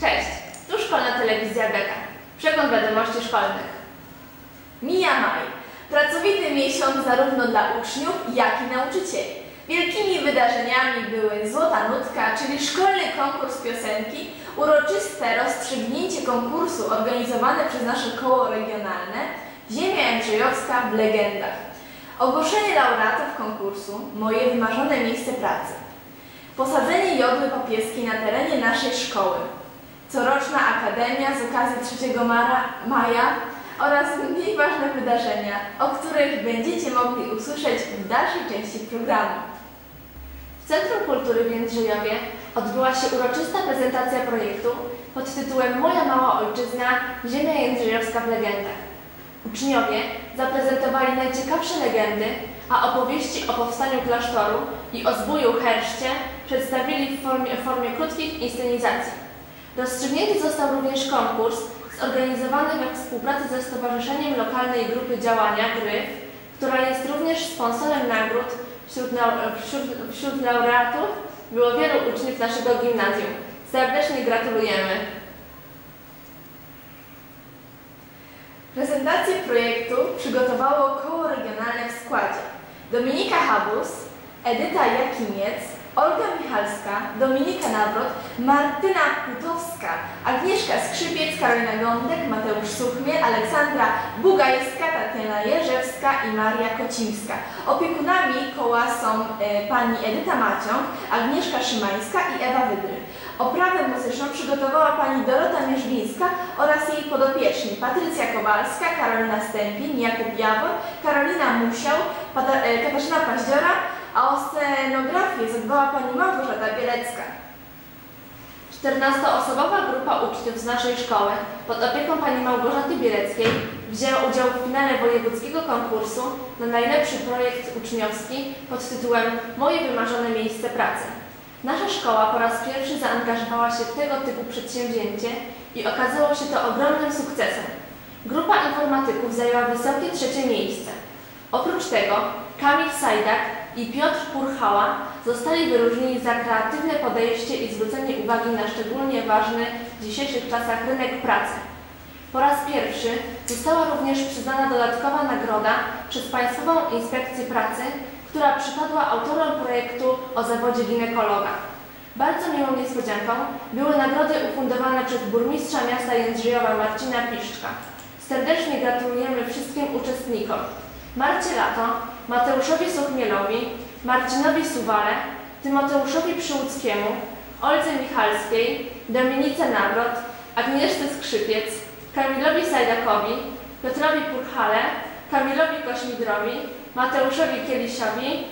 Cześć, tu Szkolna Telewizja Beka. Przegląd wiadomości szkolnych. Mija maj. Pracowity miesiąc zarówno dla uczniów, jak i nauczycieli. Wielkimi wydarzeniami były Złota Nutka, czyli szkolny konkurs piosenki, uroczyste rozstrzygnięcie konkursu organizowane przez nasze koło regionalne, Ziemia Jędrzejowska w legendach, ogłoszenie laureatów konkursu, moje wymarzone miejsce pracy, posadzenie jodły papieskiej na terenie naszej szkoły, coroczna akademia z okazji 3 mara, maja oraz mniej ważne wydarzenia, o których będziecie mogli usłyszeć w dalszej części programu. W Centrum Kultury w Jędrzejowie odbyła się uroczysta prezentacja projektu pod tytułem Moja mała ojczyzna – Ziemia Jędrzejowska w legendach. Uczniowie zaprezentowali najciekawsze legendy, a opowieści o powstaniu klasztoru i o zbóju herszcie przedstawili w formie, w formie krótkich inscenizacji. Rozstrzygnięty został również konkurs zorganizowany we współpracy ze Stowarzyszeniem Lokalnej Grupy Działania GRYF, która jest również sponsorem nagród. Wśród, wśród, wśród laureatów było wielu uczniów naszego gimnazjum. Serdecznie gratulujemy. Prezentację projektu przygotowało koło regionalne w składzie Dominika Habus, Edyta Jakimiec, Olga Michalska, Dominika Nawrot, Martyna Kutowska, Agnieszka Skrzypiec, Karolina Gądek, Mateusz Suchmiel, Aleksandra Bugajska, Tatiana Jerzewska i Maria Kocimska. Opiekunami koła są e, pani Edyta Maciąg, Agnieszka Szymańska i Ewa Wydry. Oprawę muzyczną przygotowała pani Dorota Mierzwińska oraz jej podopieczni Patrycja Kowalska, Karolina Stępień, Jakub Jawor, Karolina Musiał, e, Katarzyna Paździora, a o scenografię zadbała pani Małgorzata Bielecka. 14-osobowa grupa uczniów z naszej szkoły pod opieką pani Małgorzaty Bieleckiej wzięła udział w finale wojewódzkiego konkursu na najlepszy projekt uczniowski pod tytułem Moje wymarzone miejsce pracy. Nasza szkoła po raz pierwszy zaangażowała się w tego typu przedsięwzięcie i okazało się to ogromnym sukcesem. Grupa informatyków zajęła wysokie trzecie miejsce. Oprócz tego Kamil Sajdak i Piotr Purchała zostali wyróżnieni za kreatywne podejście i zwrócenie uwagi na szczególnie ważny w dzisiejszych czasach rynek pracy. Po raz pierwszy została również przyznana dodatkowa nagroda przez Państwową Inspekcję Pracy, która przypadła autorom projektu o zawodzie ginekologa. Bardzo miłą niespodzianką były nagrody ufundowane przez burmistrza miasta Jędrzejowa Marcina Piszczka. Serdecznie gratulujemy wszystkim uczestnikom. Marcie Lato, Mateuszowi Suchmielowi, Marcinowi Suwale, Tymoteuszowi Przyłódzkiemu, Oldze Michalskiej, Dominice Nawrot, Agnieszce Skrzypiec, Kamilowi Sajdakowi, Piotrowi Purchale, Kamilowi Kośmidrowi, Mateuszowi Kielisiowi,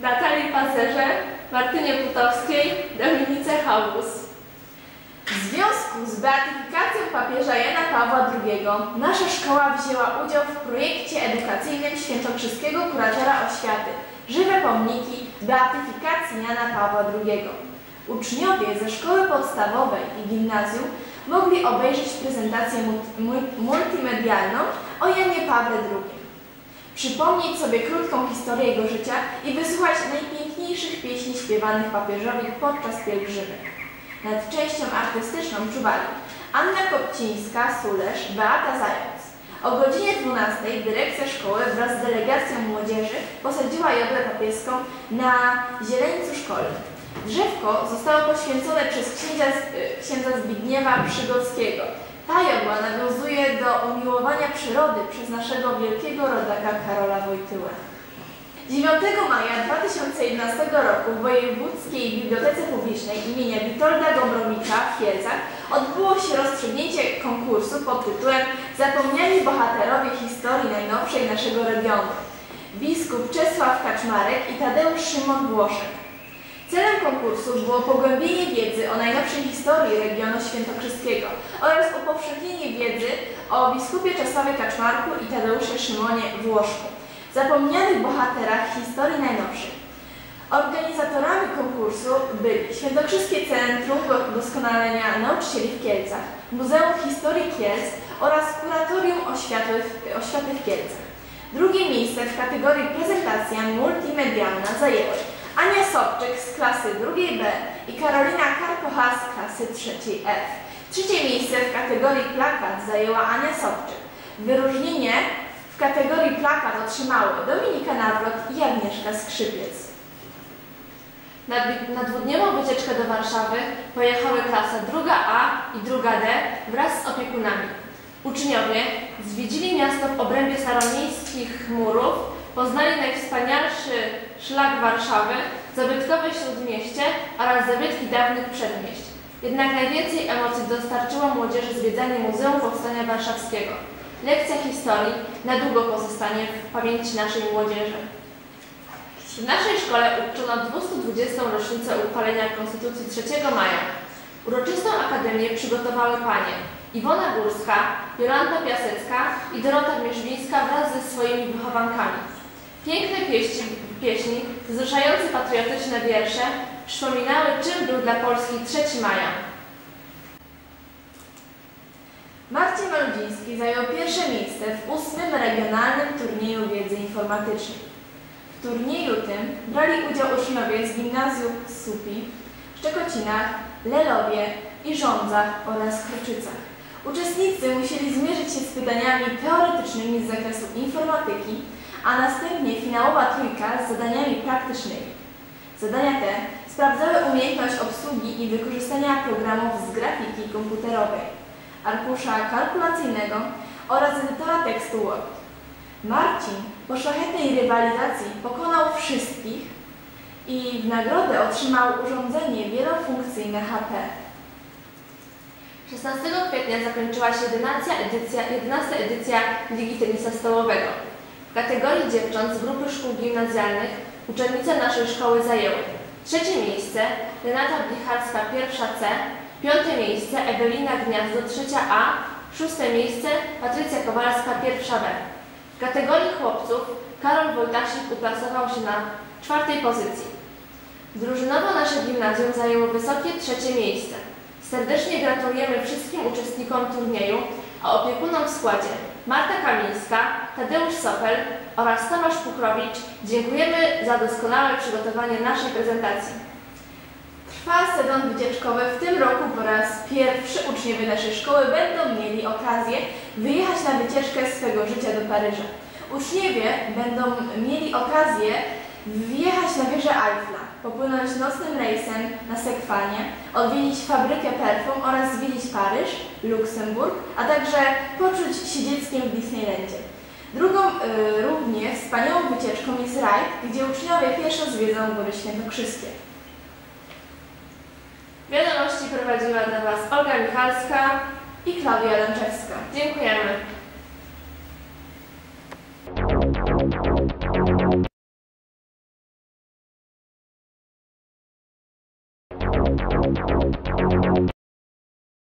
Natalii Pancerze, Martynie Putowskiej, Dominice Haubus. W związku z beatyfikacją papieża Jana Pawła II nasza szkoła wzięła udział w projekcie edukacyjnym świętokrzyskiego kuratora oświaty Żywe pomniki beatyfikacji Jana Pawła II. Uczniowie ze szkoły podstawowej i gimnazjum mogli obejrzeć prezentację multi- mul- multimedialną o Janie Pawle II. Przypomnieć sobie krótką historię jego życia i wysłuchać najpiękniejszych pieśni śpiewanych papieżowi podczas pielgrzymek. Nad częścią artystyczną czuwali Anna Kopcińska, Sulesz, Beata Zając. O godzinie 12 dyrekcja szkoły wraz z delegacją młodzieży posadziła jodłę papieską na zieleńcu szkolnym. Drzewko zostało poświęcone przez księcia, y, księdza Zbigniewa Przygockiego. Ta jodła nawiązuje do umiłowania przyrody przez naszego wielkiego rodaka Karola Wojtyłę. 9 maja 2011 roku w Wojewódzkiej Bibliotece Publicznej imienia Witolda Gombrowicza w Kielcach odbyło się rozstrzygnięcie konkursu pod tytułem Zapomniani bohaterowie historii najnowszej naszego regionu. Biskup Czesław Kaczmarek i Tadeusz Szymon Włoszek. Celem konkursu było pogłębienie wiedzy o najnowszej historii regionu świętokrzyskiego oraz upowszechnienie wiedzy o biskupie Czesławie Kaczmarku i Tadeuszu Szymonie Włoszku zapomnianych bohaterach historii najnowszej. Organizatorami konkursu byli Świętokrzyskie Centrum Doskonalenia Nauczycieli w Kielcach, Muzeum Historii Kielc oraz Kuratorium Oświaty Oświaty w Kielcach. Drugie miejsce w kategorii prezentacja multimedialna zajęły Ania Sobczyk z klasy drugiej B i Karolina Karkocha z klasy trzeciej F. Trzecie miejsce w kategorii plakat zajęła Ania Sobczyk. Wyróżnienie w kategorii plakat otrzymały Dominika Nawrot i Agnieszka Skrzypiec. Na, na dwudniową wycieczkę do Warszawy pojechały klasa druga A i druga D wraz z opiekunami. Uczniowie zwiedzili miasto w obrębie staromiejskich murów, poznali najwspanialszy szlak Warszawy, zabytkowe śródmieście oraz zabytki dawnych przedmieść. Jednak najwięcej emocji dostarczyło młodzieży zwiedzanie Muzeum Powstania Warszawskiego. Lekcja historii na długo pozostanie w pamięci naszej młodzieży. W naszej szkole uczono 220. rocznicę uchwalenia Konstytucji 3 maja. Uroczystą akademię przygotowały panie Iwona Górska, Jolanta Piasecka i Dorota Mierzwińska wraz ze swoimi wychowankami. Piękne pieśni, pieśni wzruszające patriotyczne wiersze przypominały, czym był dla Polski 3 maja. Marcin Maludziński zajął pierwsze miejsce w ósmym regionalnym turnieju wiedzy informatycznej. W turnieju tym brali udział uczniowie z gimnazjów Supi, Szczekocinach, Lelowie i Żądzach oraz Kruczycach. Uczestnicy musieli zmierzyć się z pytaniami teoretycznymi z zakresu informatyki, a następnie finałowa trójka z zadaniami praktycznymi. Zadania te sprawdzały umiejętność obsługi i wykorzystania programów z grafiki komputerowej, arkusza kalkulacyjnego oraz edytora tekstu Word. Marcin po szlachetnej rywalizacji pokonał wszystkich i w nagrodę otrzymał urządzenie wielofunkcyjne HP. 16 kwietnia zakończyła się 11 edycja, 11 edycja Ligi Tenisa Stołowego. W kategorii dziewcząt z grupy szkół gimnazjalnych uczennice naszej szkoły zajęły trzecie miejsce Renata Blicharska pierwsza C, piąte miejsce Ewelina Gniazdo trzecia A, szóste miejsce Patrycja Kowalska pierwsza B. W kategorii chłopców Karol Wojtasik uplasował się na czwartej pozycji. Drużynowo nasze gimnazjum zajęło wysokie trzecie miejsce. Serdecznie gratulujemy wszystkim uczestnikom turnieju, a opiekunom w składzie Marta Kamińska, Tadeusz Sopel oraz Tomasz Pukrowicz dziękujemy za doskonałe przygotowanie naszej prezentacji. Trwa sezon wycieczkowy. W tym roku po raz pierwszy uczniowie naszej szkoły będą mieli okazję wyjechać na wycieczkę swego życia do Paryża. Uczniowie będą mieli okazję wjechać na wieżę Eiffla, popłynąć nocnym rejsem na Sekwanię, odwiedzić fabrykę perfum oraz zwiedzić Paryż, Luksemburg, a także poczuć się dzieckiem w Disneylandzie. Drugą y, równie wspaniałą wycieczką jest rajd, gdzie uczniowie pieszo zwiedzą Góry Świętokrzyskie. Wiadomości prowadziła dla Was Olga Michalska. I Klaudia Lęczewska. Dziękujemy.